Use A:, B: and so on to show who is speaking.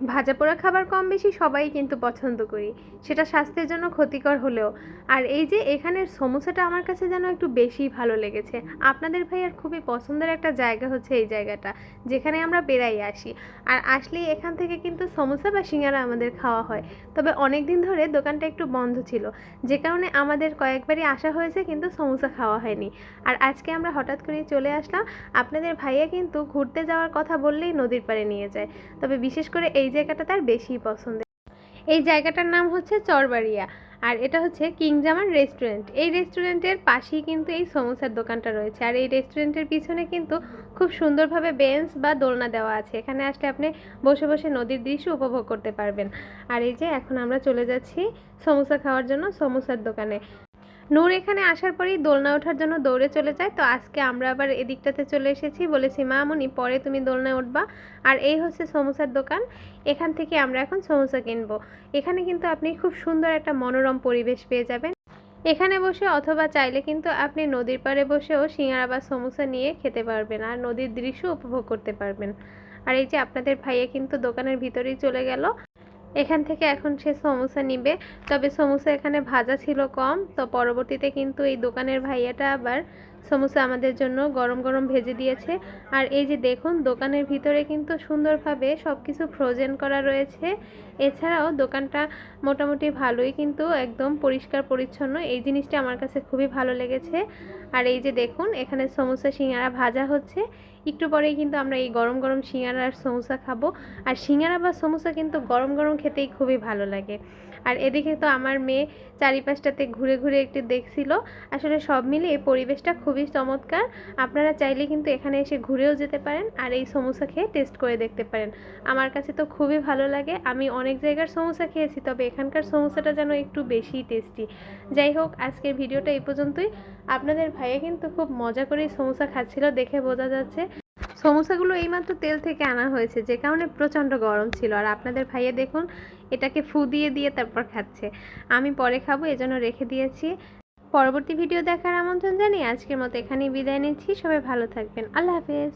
A: ভাজা পোড়া খাবার কম বেশি সবাই কিন্তু পছন্দ করি। সেটা স্বাস্থ্যের জন্য ক্ষতিকর হলেও। আর এই যে এখানের সমোসাটা আমার কাছে যেন একটু বেশিই ভালো লেগেছে। আপনাদের ভাইয়ার খুবই পছন্দের একটা জায়গা হচ্ছে এই জায়গাটা, যেখানে আমরা বেড়াই আসি। আর আসলেই এখান থেকে কিন্তু সমোসা বা সিঙ্গারা আমাদের খাওয়া হয়। তবে অনেক দিন ধরে দোকানটা একটু বন্ধ ছিল। যে কারণে আমাদের কয়েকবারই আসা হয়েছে কিন্তু সমোসা খাওয়া হয়নি। আর আজকে আমরা হঠাৎ করেই চলে আসলাম। আপনাদের ভাইয়া কিন্তু ঘুরতে যাওয়ার কথা বললেই নদীর পাড়ে নিয়ে যায়। তবে বিশেষ করে এই জায়গাটা তার বেশি পছন্দের। এই জায়গাটার নাম হচ্ছে চরবাড়িয়া আর এটা হচ্ছে কিংজামান রেস্টুরেন্ট এই রেস্টুরেন্টের পাশেই কিন্তু এই সমোসার দোকানটা রয়েছে আর এই রেস্টুরেন্টের পিছনে কিন্তু খুব সুন্দরভাবে বেঞ্চ বা দোলনা দেওয়া আছে। এখানে আসলে আপনি বসে বসে নদীর দৃশ্য উপভোগ করতে পারবেন। আর এই যে এখন আমরা চলে যাচ্ছি সমোসা খাওয়ার জন্য সমোসার দোকানে। নূর এখানে আসার পরেই দোলনা ওঠার জন্য দৌড়ে চলে যায়। তো আজকে আমরা আবার এদিকটাতে চলে এসেছি। বলেছি, মা, মনি, পরে তুমি দোলনায় উঠবা। আর এই হচ্ছে সমোসার দোকান। এখান থেকে আমরা এখন সমোসা কিনবো। এখানে কিন্তু আপনি খুব সুন্দর একটা মনোরম পরিবেশ পেয়ে যাবেন। এখানে বসে অথবা চাইলে কিন্তু আপনি নদীর পাড়ে বসেও সিঙ্গারা বা সমোসা নিয়ে খেতে পারবেন আর নদীর দৃশ্য উপভোগ করতে পারবেন। আর এই যে আপনাদের ভাইয়া কিন্তু দোকানের ভিতরেই চলে গেল। এখান থেকে এখন সে সমোসা নিবে। তবে সমোসা এখানে ভাজা ছিল কম, তো পরবর্তীতে কিন্তু এই দোকানের ভাইয়াটা আবার সমোসা আমাদের জন্য গরম গরম ভেজে দিয়েছে। আর এই যে দেখুন, দোকানের ভিতরে কিন্তু সুন্দরভাবে সব কিছু ফ্রোজেন করা রয়েছে। এছাড়াও দোকানটা মোটামুটি ভালোই কিন্তু একদম পরিষ্কার পরিচ্ছন্ন। এই জিনিসটা আমার কাছে খুবই ভালো লেগেছে। আর এই যে দেখুন, এখানে সমোসা সিঙ্গারা ভাজা হচ্ছে। একটু পরেই কিন্তু আমরা এই গরম গরম সিঙ্গারা আর সমোসা খাব। আর সিঙ্গারা বা সমোসা কিন্তু গরম গরম খেতেই খুবই ভালো লাগে। আর এদিকে তো আমার মেয়ে চারিপাশটাতে ঘুরে ঘুরে একটু দেখছিল। আসলে সব মিলিয়ে পরিবেশটা খুবই চমৎকার। আপনারা চাইলে কিন্তু এখানে এসে ঘুরেও যেতে পারেন আর এই সমোসা খেয়ে টেস্ট করে দেখতে পারেন। আমার কাছে তো খুবই ভালো লাগে। আমি অনেক জায়গার সমোসা খেয়েছি, তবে এখানকার সমোসাটা যেন একটু বেশিই টেস্টি যাই হোক, আজকের ভিডিওটা এই পর্যন্তই। আপনাদের ভাইয়া কিন্তু খুব মজা করেই সমোসা খাচ্ছিল দেখে বোঝা যাচ্ছে। সমোসাগুলো এইমাত্র তেল থেকে আনা হয়েছে, যে কারণে প্রচণ্ড গরম ছিল। আর আপনাদের ভাইয়া দেখুন, এটাকে ফু দিয়ে দিয়ে তারপর খাচ্ছে। আমি পরে খাব, এজন্য রেখে দিয়েছি। পরবর্তী ভিডিও দেখার আমন্ত্রণ জানিয়ে আজকের মতো এখানেই বিদায় নিচ্ছি। সবাই ভালো থাকবেন। আল্লাহ হাফেজ।